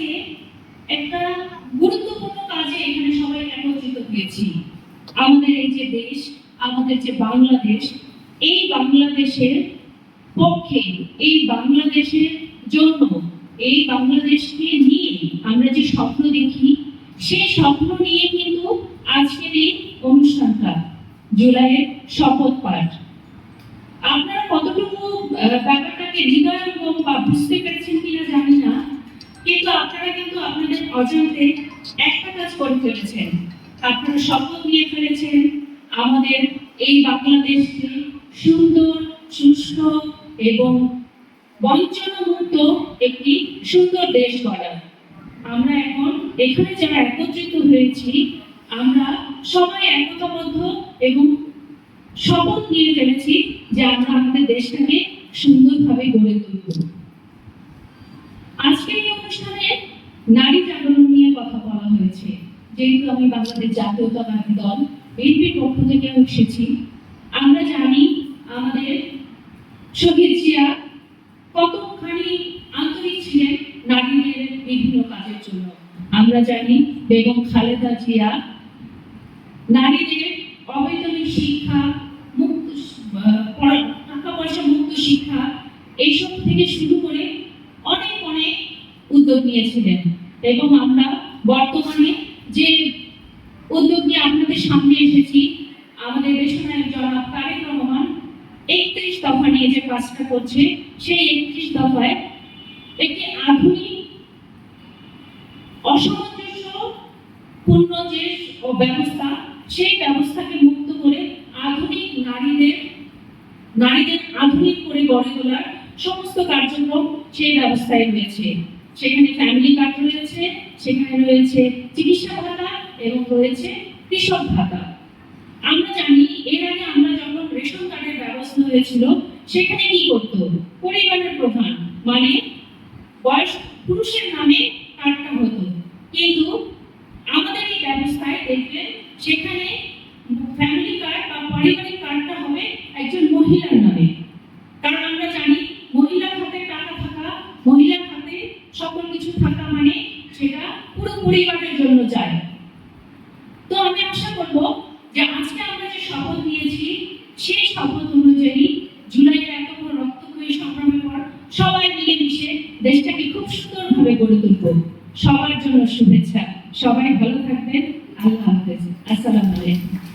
আজকে একটা গুরুত্বপূর্ণ কাজে এখানে সবাই একত্রিত হয়েছি। আমাদের এই যে দেশ, আমাদের যে বাংলাদেশ, এই বাংলাদেশের পক্ষে, এই বাংলাদেশের জন্য, এই বাংলাদেশকে নিয়ে আমরা যে স্বপ্ন দেখি, সেই স্বপ্ন নিয়ে কিন্তু আজকের এই অনুষ্ঠানটা জুলাইয়ের শপথ পাঠ। আপনারা কতটুকু ব্যাপারটাকে হৃদয়ঙ্গম বা বুঝতে পেরেছেন কিনা জানি না কিন্তু আপনারা কিন্তু আপনাদের অজান্তে একটা কাজ করে ফেলেছেন। আপনারা শপথ নিয়ে ফেলেছেন আমাদের এই বাংলাদেশকে সুন্দর সুস্থ এবং বঞ্চনামুক্ত একটি সুন্দর দেশ গড়া আমরা এখন এখানে যারা একত্রিত হয়েছি, আমরা সবাই একতাবদ্ধ এবং শপথ নিয়ে ফেলেছি যে আমরা আমাদের দেশটাকে সুন্দরভাবে গড়ে তুলব। অনুষ্ঠানে নারী জাগরণ নিয়ে কথা বলা হয়েছে। যেহেতু আমি বাংলাদেশ জাতীয়তাবাদী দল বিএনপির পক্ষ থেকে এসেছি আমরা জানি আমাদের শহীদ জিয়া কতখানি আন্তরিক ছিলেন নারীদের বিভিন্ন কাজের জন্য। আমরা জানি বেগম খালেদা জিয়া নারীদের অবৈতনিক শিক্ষা, মুক্ত টাকা পয়সা মুক্ত শিক্ষা, এইসব থেকে শুরু করে উদ্যোগ নিয়েছিলেন। এবং আমরা বর্তমানে যে উদ্যোগ নিয়ে আপনাদের সামনে এসেছি, আমাদের দেশনায়ক জনাব তারেক রহমান একত্রিশ দফা নিয়ে যে কাজটা করছে, সেই একত্রিশ দফায় একটি আধুনিক, অসামঞ্জস্য পূর্ণ যে ব্যবস্থা, সেই ব্যবস্থাকে মুক্ত করে আধুনিক নারীদের নারীদের আধুনিক করে গড়ে তোলার সমস্ত কার্যক্রম সেই ব্যবস্থায় রয়েছে সেখানে ফ্যামিলি কার্ড রয়েছে, সেখানে রয়েছে চিকিৎসা ভাতা এবং রয়েছে কৃষক ভাতা। আমরা জানি, এর আগে আমরা যখন রেশন কার্ডের ব্যবস্থা হয়েছিল, সেখানে কি করত পরিবারের প্রধান মানে বয়স পুরুষের নামে কার্ডটা হতো। কিন্তু আমাদের এই ব্যবস্থায় দেখবেন সেখানে ফ্যামিলি মানে সেটা পুরো পরিবারের জন্য চাই তো আমি আশা করব যে আজকে আমরা যে শপথ নিয়েছি, সেই শপথ অনুযায়ী জুলাই এত বড় রক্তক্ষয়ী সংগ্রামের পর সবাই মিলে মিশে দেশটাকে খুব সুন্দরভাবে গড়ে তুলব। সবার জন্য শুভেচ্ছা। সবাই ভালো থাকবেন। আল্লাহ হাফেজ। আসসালামু আলাইকুম।